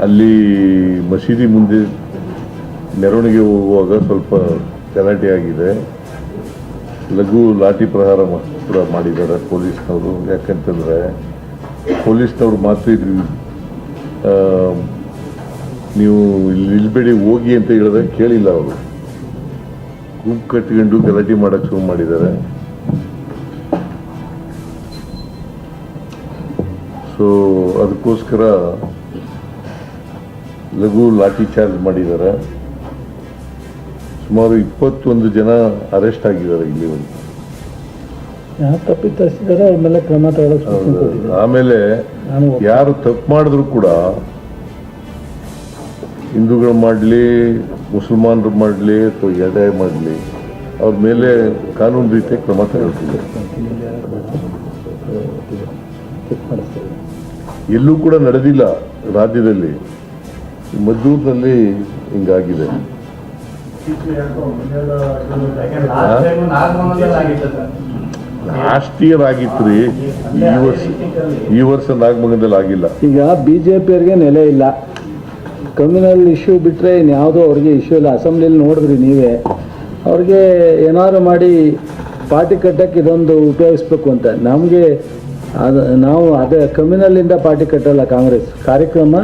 ಅಲ್ಲಿ ಮಸೀದಿ ಮುಂದೆ ಮೆರವಣಿಗೆ ಹೋಗುವಾಗ ಸ್ವಲ್ಪ ಗಲಾಟೆ ಆಗಿದೆ. ಲಘು ಲಾಠಿ ಪ್ರಹಾರ ಕೂಡ ಮಾಡಿದ್ದಾರೆ ಪೊಲೀಸ್ನವರು. ಯಾಕಂತಂದರೆ ಪೊಲೀಸ್ನವ್ರು ಆ, ನೀವು ಇಲ್ಲಿ ನಿಲ್ಬೇಡಿ ಹೋಗಿ ಅಂತ ಹೇಳಿದಾಗ ಕೇಳಿಲ್ಲ ಅವರು. ಗುಂಪು ಕಟ್ಕೊಂಡು ಗಲಾಟೆ ಮಾಡಕ್ಕೆ ಶುರು ಮಾಡಿದ್ದಾರೆ. ಸೊ ಅದಕ್ಕೋಸ್ಕರ ಲಘು ಲಾಠಿ ಚಾರ್ಜ್ ಮಾಡಿದ್ದಾರೆ. ಸುಮಾರು ಇಪ್ಪತ್ತೊಂದು ಜನ ಅರೆಸ್ಟ್ ಆಗಿದ್ದಾರೆ ಇಲ್ಲಿ ಒಂದು. ಅವ್ರ ಮೇಲೆ ಕ್ರಮ ಆಮೇಲೆ ಯಾರು ತಪ್ಪು ಮಾಡಿದ್ರು ಕೂಡ ಹಿಂದೂಗಳು ಮಾಡಲಿ ಮುಸಲ್ಮಾನರು ಮಾಡಲಿ ಅಥವಾ ಎಡೆ ಮಾಡಲಿ ಅವ್ರ ಮೇಲೆ ಕಾನೂನು ರೀತಿಯ ಕ್ರಮ ತಗೊಳ್ತಿದ್ದಾರೆ ಎಲ್ಲೂ ಕೂಡ ನಡೆದಿಲ್ಲ ರಾಜ್ಯದಲ್ಲಿ. ಮದ್ದೂರಿನಲ್ಲಿ ಹಿಂಗಾಗಿದೆ. ಲಾಸ್ಟ್ ಇಯರ್ ಆಗಿತ್ತು ರೀ ಈ ವರ್ಷ ಈ ವರ್ಷ ನಾಗಮಂಗಲದಲ್ಲಿ ಆಗಿಲ್ಲ. ಈಗ ಬಿ ಜೆ ಪಿಯವ್ರಿಗೆ ನೆಲೆ ಇಲ್ಲ. ಕಮ್ಯುನಲ್ ಇಶ್ಯೂ ಬಿಟ್ಟರೆ ಇನ್ಯಾವುದೋ ಅವ್ರಿಗೆ ಇಶ್ಯೂ ಇಲ್ಲ. ಅಸೆಂಬ್ಲಿಲಿ ನೋಡಿದ್ರಿ ನೀವೇ. ಅವ್ರಿಗೆ ಏನಾದ್ರು ಮಾಡಿ ಪಾರ್ಟಿ ಕಟ್ಟಕ್ಕೆ ಇದೊಂದು ಉಪಯೋಗಿಸ್ಬೇಕು ಅಂತ. ನಮಗೆ ಅದು ನಾವು ಅದೇ ಕಮ್ಯುನಲ್ಲಿಂದ ಪಾರ್ಟಿ ಕಟ್ಟಲ್ಲ ಕಾಂಗ್ರೆಸ್. ಕಾರ್ಯಕ್ರಮ